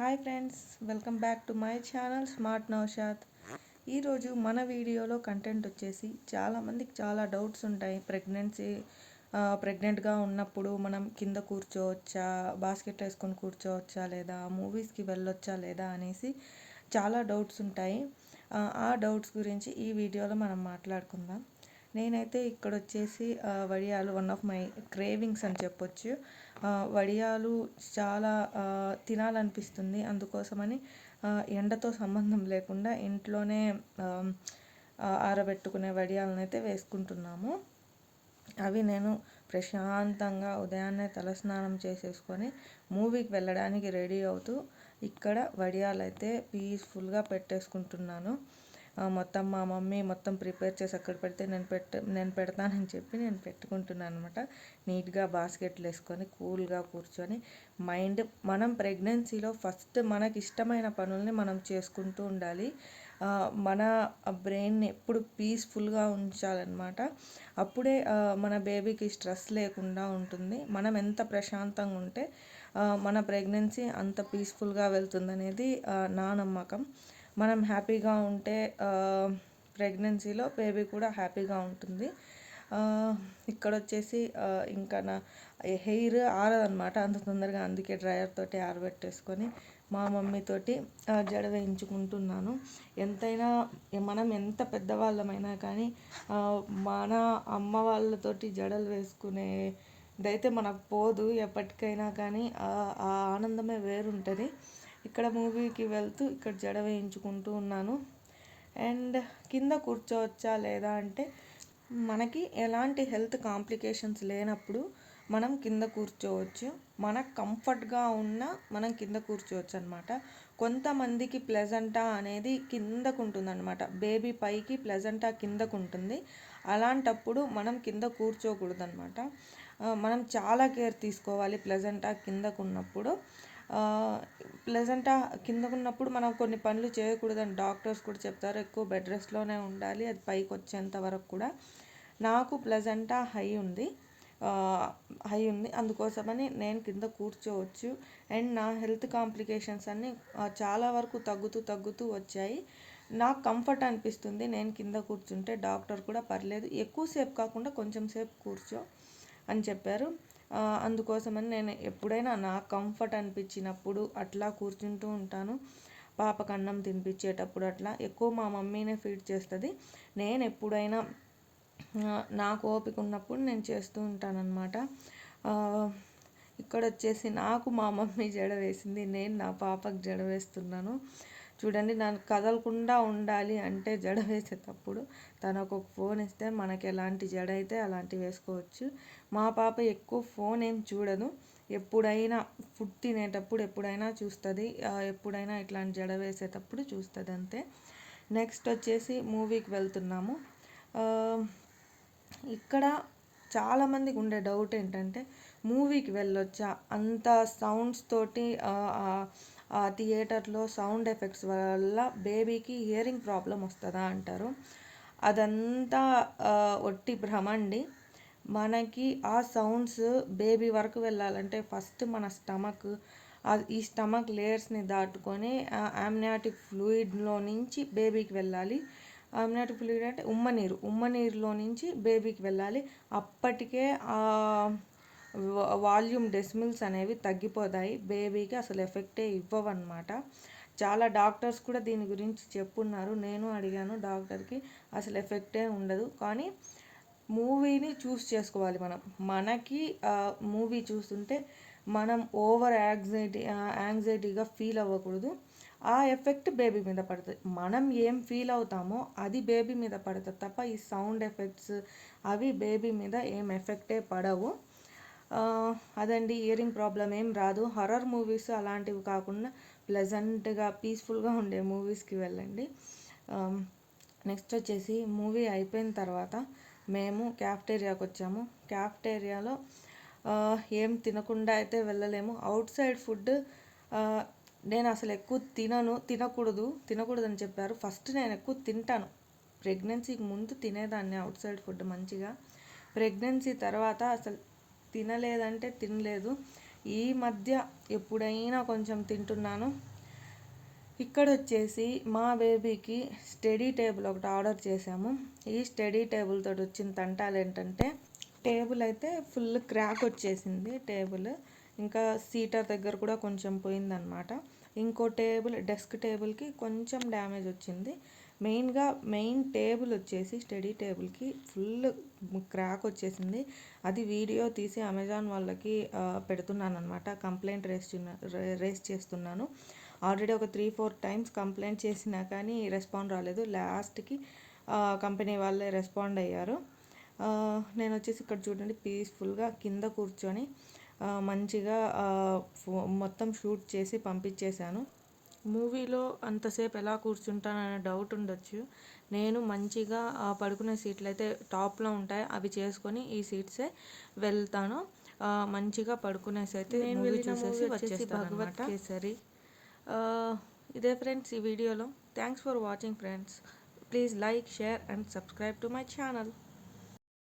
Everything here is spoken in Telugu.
Hi friends welcome back to my channel smart Naushad. ఈరోజు మన వీడియోలో కంటెంట్ వచ్చేసి చాలామందికి చాలా డౌట్స్ ఉంటాయి. ప్రెగ్నెన్సీ ప్రెగ్నెంట్గా ఉన్నప్పుడు మనం కింద కూర్చోవచ్చా బాస్కెట్ వేసుకొని కూర్చోవచ్చా లేదా మూవీస్కి వెళ్ళొచ్చా లేదా అనేసి చాలా డౌట్స్ ఉంటాయి. ఆ డౌట్స్ గురించి ఈ వీడియోలో మనం మాట్లాడుకుందాం. నేనైతే ఇక్కడ వచ్చేసి వడియాలు వన్ ఆఫ్ మై క్రేవింగ్స్ అని చెప్పొచ్చు. వడియాలు చాలా తినాలనిపిస్తుంది. అందుకోసమని ఎండతో సంబంధం లేకుండా ఇంట్లోనే ఆరబెట్టుకునే వడియాలను అయితే వేసుకుంటున్నాము. అవి నేను ప్రశాంతంగా ఉదయాన్నే తలస్నానం చేసేసుకొని మూవీకి వెళ్ళడానికి రెడీ అవుతూ ఇక్కడ వడియాలైతే పీస్ఫుల్గా పెట్టేసుకుంటున్నాను. మొత్తం మా మమ్మీ మొత్తం ప్రిపేర్ చేసి అక్కడ పెడితే నేను పెట్ట నేను పెడతానని చెప్పి నేను పెట్టుకుంటున్నాను అనమాట నీట్గా బాస్కెట్లు వేసుకొని కూల్గా కూర్చొని మైండ్ మనం ప్రెగ్నెన్సీలో ఫస్ట్ మనకి ఇష్టమైన పనుల్ని మనం చేసుకుంటూ ఉండాలి. మన బ్రెయిన్ని ఎప్పుడు పీస్ఫుల్గా ఉంచాలన్నమాట. అప్పుడే మన బేబీకి స్ట్రెస్ లేకుండా ఉంటుంది. మనం ఎంత ప్రశాంతంగా ఉంటే మన ప్రెగ్నెన్సీ అంత పీస్ఫుల్గా వెళ్తుందనేది నా నమ్మకం. మనం హ్యాపీగా ఉంటే ప్రెగ్నెన్సీలో బేబీ కూడా హ్యాపీగా ఉంటుంది. ఇక్కడ వచ్చేసి ఇంకా నా హెయిర్ ఆరదనమాట అంత తొందరగా అందుకే డ్రయర్ తోటి ఆరబెట్టేసుకొని మా మమ్మీతోటి జడ వేయించుకుంటున్నాను. ఎంతైనా మనం ఎంత పెద్దవాళ్ళమైనా కానీ మన అమ్మ వాళ్ళతోటి జడలు వేసుకునే అయితే మనకు పోదు. ఎప్పటికైనా కానీ ఆ ఆనందమే వేరుంటుంది. ఇక్కడ మూవీకి వెళ్తూ ఇక్కడ జడ వేయించుకుంటూ ఉన్నాను. అండ్ కింద కూర్చోవచ్చా లేదా అంటే మనకి ఎలాంటి హెల్త్ కాంప్లికేషన్స్ లేనప్పుడు మనం కింద కూర్చోవచ్చు. మనకు కంఫర్ట్గా ఉన్న మనం కింద కూర్చోవచ్చు అనమాట కొంతమందికి ప్లెజెంటా అనేది కిందకు ఉంటుంది అనమాట బేబీ పైకి ప్లెజెంటా కిందకు ఉంటుంది. అలాంటప్పుడు మనం కింద కూర్చోకూడదు అనమాట మనం చాలా కేర్ తీసుకోవాలి ప్లెజెంటా కిందకు ఉన్నప్పుడు. ప్లెజెంటా కిందకున్నప్పుడు మనం కొన్ని పనులు చేయకూడదని డాక్టర్స్ కూడా చెప్తారు. ఎక్కువ బెడ్ రెస్ట్లోనే ఉండాలి. అది పైకి వచ్చేంత వరకు కూడా. నాకు ప్లెజెంటా హై ఉంది. హై ఉంది. అందుకోసమని నేను కింద కూర్చోవచ్చు. అండ్ నా హెల్త్ కాంప్లికేషన్స్ అన్నీ చాలా వరకు తగ్గుతూ తగ్గుతూ వచ్చాయి. నాకు కంఫర్ట్ అనిపిస్తుంది నేను కింద కూర్చుంటే. డాక్టర్ కూడా పర్లేదు. ఎక్కువసేపు కాకుండా కొంచెం సేపు కూర్చో అని చెప్పారు. అందుకోసమని నేను ఎప్పుడైనా నాకు కంఫర్ట్ అనిపించినప్పుడు అట్లా కూర్చుంటూ ఉంటాను. పాపకు అన్నం తినిపించేటప్పుడు అట్లా. ఎక్కువ మా మమ్మీనే ఫీడ్ చేస్తుంది. నేను ఎప్పుడైనా నాకు ఓపిక ఉన్నప్పుడు నేను చేస్తూ ఉంటానన్నమాట. ఇక్కడ వచ్చేసి నాకు మా మమ్మీ జడ వేసింది. నేను నా పాపకు జడ వేస్తున్నాను. చూడండి నన్ను కదలకుండా ఉండాలి అంటే జడ వేసేటప్పుడు తను ఒక ఫోన్ ఇస్తే మనకి ఎలాంటి జడ అయితే అలాంటివి వేసుకోవచ్చు. మా పాప ఎక్కువ ఫోన్ ఏం చూడదు. ఎప్పుడైనా ఫుడ్ తినేటప్పుడు ఎప్పుడైనా చూస్తుంది. ఎప్పుడైనా ఇట్లాంటి జడ వేసేటప్పుడు చూస్తుంది అంతే. నెక్స్ట్ వచ్చేసి మూవీకి వెళ్తున్నాము. ఇక్కడ చాలామందికి ఉండే డౌట్ ఏంటంటే మూవీకి వెళ్ళొచ్చా? అంత సౌండ్స్ తోటి థియేటర్లో సౌండ్ ఎఫెక్ట్స్ వల్ల బేబీకి హియరింగ్ ప్రాబ్లం వస్తుందా అంటారు. అదంతా ఒట్టి భ్రమండి మనకి ఆ సౌండ్స్ బేబీ వరకు వెళ్ళాలంటే ఫస్ట్ మన స్టమక్ ఈ స్టమక్ లేయర్స్ని దాటుకొని ఆమ్నియాటిక్ ఫ్లూయిడ్లో నుంచి బేబీకి వెళ్ళాలి. ఆమ్నియాటిక్ ఫ్లూయిడ్ అంటే ఉమ్మనీరు ఉమ్మనీరులో నుంచి బేబీకి వెళ్ళాలి. అప్పటికే వాల్యూమ్ డెసిమిల్స్ అనేవి తగ్గిపోతాయి. బేబీకి అసలు ఎఫెక్టే ఇవ్వవన్నమాట. చాలా డాక్టర్స్ కూడా దీని గురించి చెప్పున్నారు. నేను అడిగాను డాక్టర్కి అసలు ఎఫెక్టే ఉండదు. కానీ మూవీని చూస్ చేసుకోవాలి మనం. మనకి మూవీ చూస్తుంటే మనం ఓవర్ యాంగ్జైటీ యాంగ్జైటీగా ఫీల్ అవ్వకూడదు. ఆ ఎఫెక్ట్ బేబీ మీద పడుతుంది. మనం ఏం ఫీల్ అవుతామో అది బేబీ మీద పడుతుంది తప్ప ఈ సౌండ్ ఎఫెక్ట్స్ అవి బేబీ మీద ఏం ఎఫెక్టే పడవు. అదండి ఇయరింగ్ ప్రాబ్లం ఏం రాదు. హర్రర్ మూవీస్ అలాంటివి కాకుండా ప్లెజెంట్గా పీస్ఫుల్గా ఉండే మూవీస్కి వెళ్ళండి. నెక్స్ట్ వచ్చేసి మూవీ అయిపోయిన తర్వాత మేము క్యాఫ్టేరియాకి వచ్చాము. క్యాఫ్టేరియాలో ఏం తినకుండా అయితే వెళ్ళలేము. అవుట్ సైడ్ ఫుడ్ నేను అసలు ఎక్కువ తినను తినకూడదు తినకూడదు అని చెప్పారు. ఫస్ట్ నేను ఎక్కువ తింటాను. ప్రెగ్నెన్సీకి ముందు తినేదాన్ని అవుట్ సైడ్ ఫుడ్ మంచిగా. ప్రెగ్నెన్సీ తర్వాత అసలు తినలేదంటే తినలేదు. ఈ మధ్య ఎప్పుడైనా కొంచెం తింటున్నాను. ఇక్కడ వచ్చేసి మా బేబీకి స్టడీ టేబుల్ ఒకటి ఆర్డర్ చేసాము ఈ స్టడీ టేబుల్ తోటి వచ్చిన తంటాలు ఏంటంటే టేబుల్ అయితే ఫుల్ క్రాక్ వచ్చేసింది టేబుల్. ఇంకా సీటర్ దగ్గర కూడా కొంచెం పోయిందనమాట. ఇంకో టేబుల్ డెస్క్ టేబుల్కి కొంచెం డ్యామేజ్ వచ్చింది. మెయిన్గా మెయిన్ టేబుల్ వచ్చేసి స్టడీ టేబుల్కి ఫుల్ క్రాక్ వచ్చేసింది. అది వీడియో తీసి అమెజాన్ వాళ్ళకి పెడుతున్నాను అనమాట కంప్లైంట్ రేస్ రేస్ చేస్తున్నాను. ఆల్రెడీ ఒక త్రీ ఫోర్ టైమ్స్ కంప్లైంట్ చేసినా కానీ రెస్పాండ్ రాలేదు. లాస్ట్కి కంపెనీ వాళ్ళే రెస్పాండ్ అయ్యారు. నేను వచ్చేసి ఇక్కడ చూడండి పీస్ఫుల్గా కింద కూర్చొని మంచిగా ఫో- మొత్తం షూట్ చేసి పంపించేశాను. మూవీలో అంతసేపు ఎలా కూర్చుంటాననే డౌట్ ఉండొచ్చు. నేను మంచిగా పడుకునే సీట్లు అయితే టాప్లో ఉంటాయి. అవి చేసుకొని ఈ సీట్సే వెళ్తాను. మంచిగా పడుకునేసి అయితే మూవీ చూసేసి వచ్చేస్తాను భగవత్ కేసరి. ఇదే ఫ్రెండ్స్ ఈ వీడియోలో. Thanks for watching friends please like share and subscribe to my channel